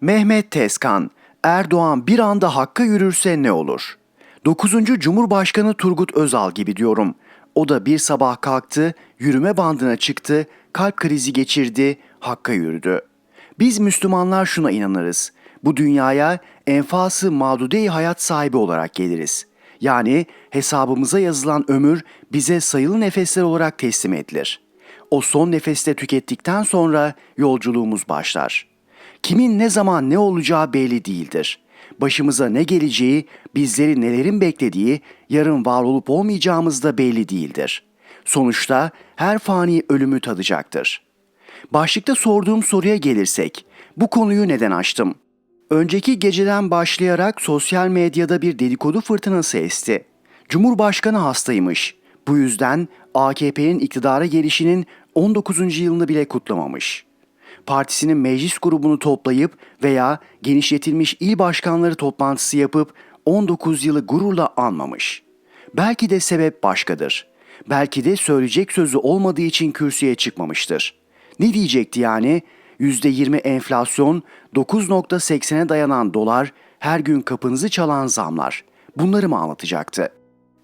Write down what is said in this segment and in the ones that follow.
Mehmet Tezkan, Erdoğan bir anda hakka yürürse ne olur? 9. Cumhurbaşkanı Turgut Özal gibi diyorum. O da bir sabah kalktı, yürüme bandına çıktı, kalp krizi geçirdi, hakka yürüdü. Biz Müslümanlar şuna inanırız. Bu dünyaya enfası madude hayat sahibi olarak geliriz. Yani hesabımıza yazılan ömür bize sayılı nefesler olarak teslim edilir. O son nefeste tükettikten sonra yolculuğumuz başlar. Kimin ne zaman ne olacağı belli değildir. Başımıza ne geleceği, bizleri nelerin beklediği, yarın var olup olmayacağımız da belli değildir. Sonuçta her fani ölümü tadacaktır. Başlıkta sorduğum soruya gelirsek, bu konuyu neden açtım? Önceki geceden başlayarak sosyal medyada bir dedikodu fırtınası esti. Cumhurbaşkanı hastaymış. Bu yüzden AKP'nin iktidara gelişinin 19. yılını bile kutlamamış. Partisinin meclis grubunu toplayıp veya genişletilmiş il başkanları toplantısı yapıp 19 yılı gururla anmamış. Belki de sebep başkadır. Belki de söyleyecek sözü olmadığı için kürsüye çıkmamıştır. Ne diyecekti yani? %20 enflasyon, 9.80'e dayanan dolar, her gün kapınızı çalan zamlar. Bunları mı anlatacaktı?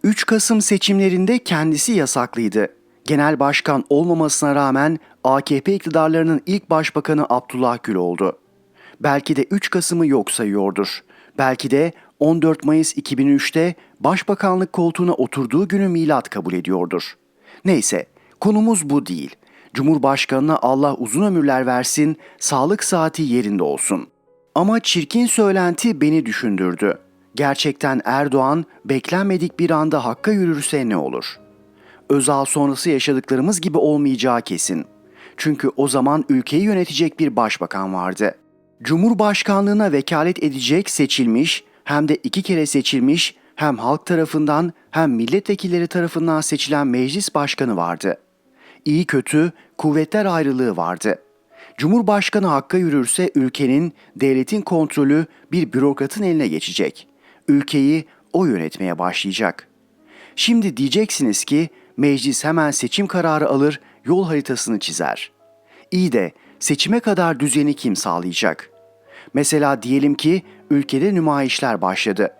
3 Kasım seçimlerinde kendisi yasaklıydı. Genel başkan olmamasına rağmen AKP iktidarlarının ilk başbakanı Abdullah Gül oldu. Belki de 3 Kasım'ı yok sayıyordur. Belki de 14 Mayıs 2003'te başbakanlık koltuğuna oturduğu günü milat kabul ediyordur. Neyse, konumuz bu değil. Cumhurbaşkanına Allah uzun ömürler versin, sağlık saati yerinde olsun. Ama çirkin söylenti beni düşündürdü. Gerçekten Erdoğan beklenmedik bir anda hakka yürürse ne olur? Özal sonrası yaşadıklarımız gibi olmayacağı kesin. Çünkü o zaman ülkeyi yönetecek bir başbakan vardı. Cumhurbaşkanlığına vekalet edecek seçilmiş, hem de iki kere seçilmiş, hem halk tarafından hem milletvekilleri tarafından seçilen meclis başkanı vardı. İyi kötü kuvvetler ayrılığı vardı. Cumhurbaşkanı hakka yürürse ülkenin, devletin kontrolü bir bürokratın eline geçecek. Ülkeyi o yönetmeye başlayacak. Şimdi diyeceksiniz ki meclis hemen seçim kararı alır, yol haritasını çizer. İyi de seçime kadar düzeni kim sağlayacak? Mesela diyelim ki ülkede nümayişler başladı.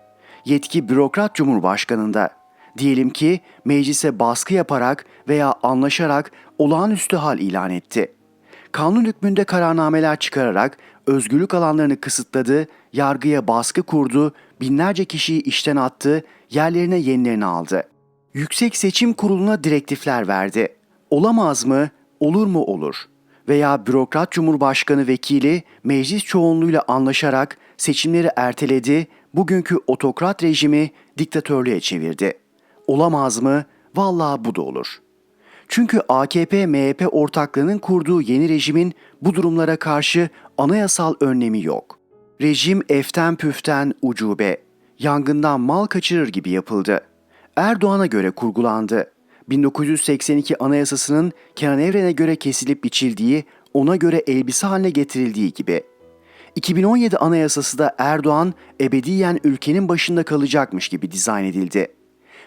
Yetki bürokrat cumhurbaşkanında. Diyelim ki meclise baskı yaparak veya anlaşarak olağanüstü hal ilan etti. Kanun hükmünde kararnameler çıkararak özgürlük alanlarını kısıtladı, yargıya baskı kurdu, binlerce kişiyi işten attı, yerlerine yenilerini aldı. Yüksek Seçim Kurulu'na direktifler verdi. Olamaz mı? Olur mu olur? Veya bürokrat cumhurbaşkanı vekili meclis çoğunluğuyla anlaşarak seçimleri erteledi, bugünkü otokrat rejimi diktatörlüğe çevirdi. Olamaz mı? Vallahi bu da olur. Çünkü AKP-MHP ortaklığının kurduğu yeni rejimin bu durumlara karşı anayasal önlemi yok. Rejim eften püften ucube, yangından mal kaçırır gibi yapıldı. Erdoğan'a göre kurgulandı. 1982 Anayasası'nın Kenan Evren'e göre kesilip biçildiği, ona göre elbise haline getirildiği gibi. 2017 Anayasası da Erdoğan ebediyen ülkenin başında kalacakmış gibi dizayn edildi.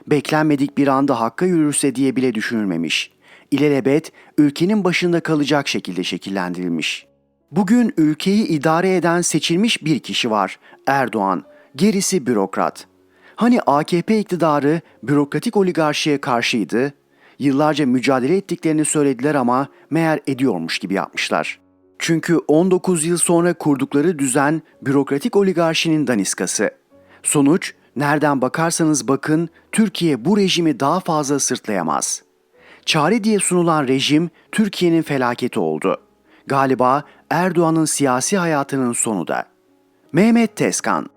Beklenmedik bir anda hakka yürürse diye bile düşünülmemiş. İlelebet ülkenin başında kalacak şekilde şekillendirilmiş. Bugün ülkeyi idare eden seçilmiş bir kişi var, Erdoğan. Gerisi bürokrat. Hani AKP iktidarı bürokratik oligarşiye karşıydı? Yıllarca mücadele ettiklerini söylediler ama meğer ediyormuş gibi yapmışlar. Çünkü 19 yıl sonra kurdukları düzen bürokratik oligarşinin daniskası. Sonuç nereden bakarsanız bakın Türkiye bu rejimi daha fazla sırtlayamaz. Çare diye sunulan rejim Türkiye'nin felaketi oldu. Galiba Erdoğan'ın siyasi hayatının sonu da. Mehmet Tezkan